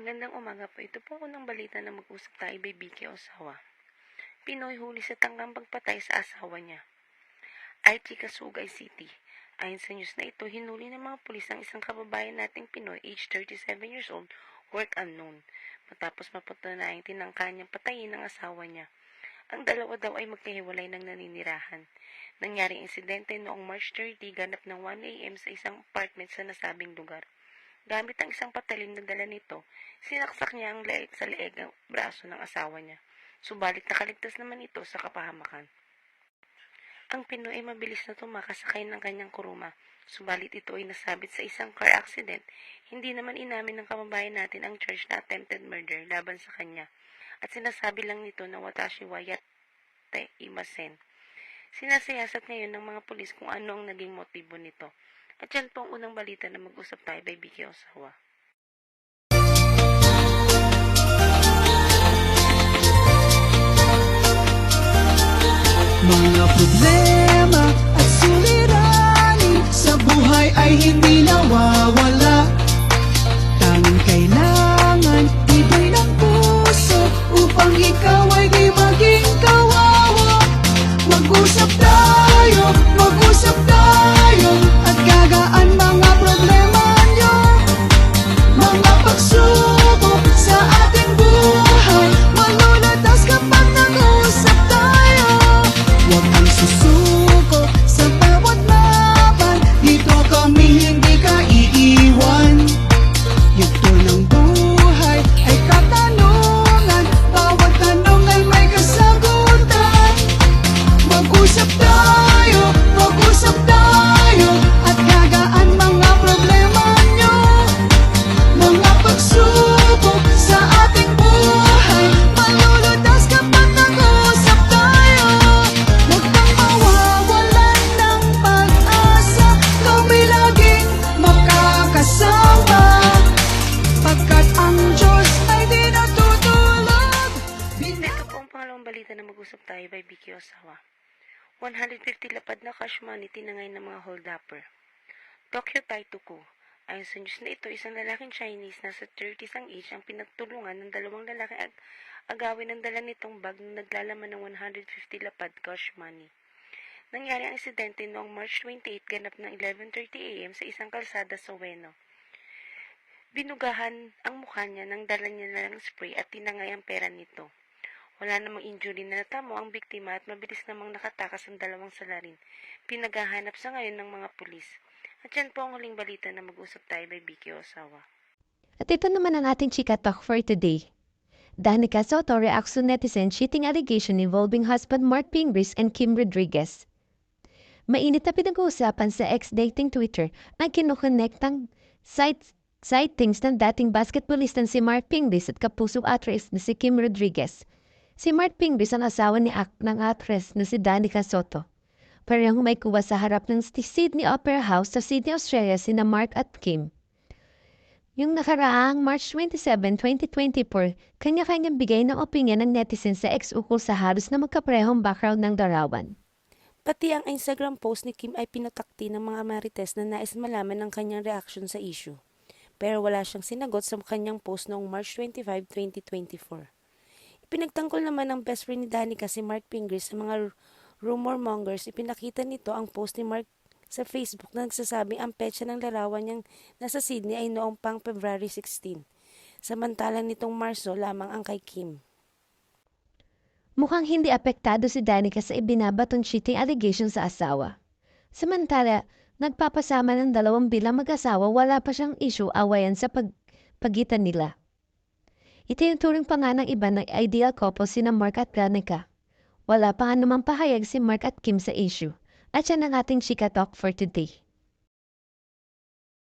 Magandang umaga po. Ito po unang balita na mag-usap tayo kay Vicky Osawa. Pinoy huli sa tanggang pagpatay sa asawa niya. Archie Casugay City. Ayon sa news na ito, hinuli ng mga pulis ang isang kababayan nating Pinoy, age 37 years old, work unknown. Matapos mapatunayan tinangka niyang patayin ang asawa niya. Ang dalawa daw ay magkahiwalay ng naninirahan. Nangyaring insidente noong March 30, ganap ng 1 a.m. sa isang apartment sa nasabing lugar. Gamit ang isang patalim na dala nito, sinaksak niya ang leeg sa leeg ang braso ng asawa niya. Subalit nakaligtas naman ito sa kapahamakan. Ang Pinoy ay mabilis na tumakasakay ng kanyang kuruma. Subalit ito ay nasabit sa isang car accident. Hindi naman inamin ng kababayan natin ang charge na attempted murder laban sa kanya. At sinasabi lang nito na Watashi Wayate Imasen. Sinasayasat ngayon ng mga pulis kung ano ang naging motibo nito. At yan po ang unang balita na mag-usap tayo by Vicky Osawa. Mga problema at suliranin Sa buhay ay hindi nawawala mag-usap tayo by Vicky Osawa. 150 lapad na cash money tinangay ng mga hold-upper. Tokyo Taituku. Ayon sa news na ito, isang lalaking Chinese na sa 30s ang age ang pinagtulungan ng dalawang lalaking ag agawin ang dala nitong bag na naglalaman ng 150 lapad cash money. Nangyari ang insidente noong March 28 ganap ng 11.30 a.m. sa isang kalsada sa Ueno. Binugahan ang mukha niya nang dala niya ng spray at tinangay ang pera nito. Wala namang injury na natamo ang biktima at mabilis namang nakatakas ang dalawang salarin. Pinaghahanap sa ngayon ng mga pulis. At yan po ang huling balita na mag-usap tayo by Vicky Osawa. At ito naman ang ating chika talk for today. Danica Soto reacts to netizen cheating allegation involving husband Mark Pingris and Kim Rodriguez. Mainit na pinag-uusapan sa ex-dating Twitter ang kinukonektang site sightings ng dating basketballistan si Mark Pingris at kapusong actress na si Kim Rodriguez. Si Mark Pingris ang asawa ni ak ng actress na si Danica Soto. Parehong may kuwa sa harap ng Sydney Opera House sa Sydney, Australia sina Mark at Kim. Yung nakaraang March 27, 2024, kanya-kanyang bigay ng opinion ng netizen sa ex ukol sa halos na magkaparehong background ng darawan. Pati ang Instagram post ni Kim ay pinatakti ng mga marites na nais malaman ng kanyang reaction sa issue. Pero wala siyang sinagot sa kanyang post noong March 25, 2024. Ipinagtanggol naman ng best friend ni Danica si Mark Pingris sa mga rumor mongers. Ipinakita nito ang post ni Mark sa Facebook na nagsasabing ang petsa ng larawan niyang nasa Sydney ay noong pang February 16. Samantalang nitong Marso lamang ang kay Kim. Mukhang hindi apektado si Danica sa ibinabatong cheating allegation sa asawa. Samantala, nagpapasama ng dalawang bilang mag-asawa wala pa siyang issue awayan sa pag pagitan nila. Itinuturing pa nga ng iba na ideal couple sina Mark at Danica. Wala pa nga namang pahayag si Mark at Kim sa issue. At yan ang ating chika talk for today.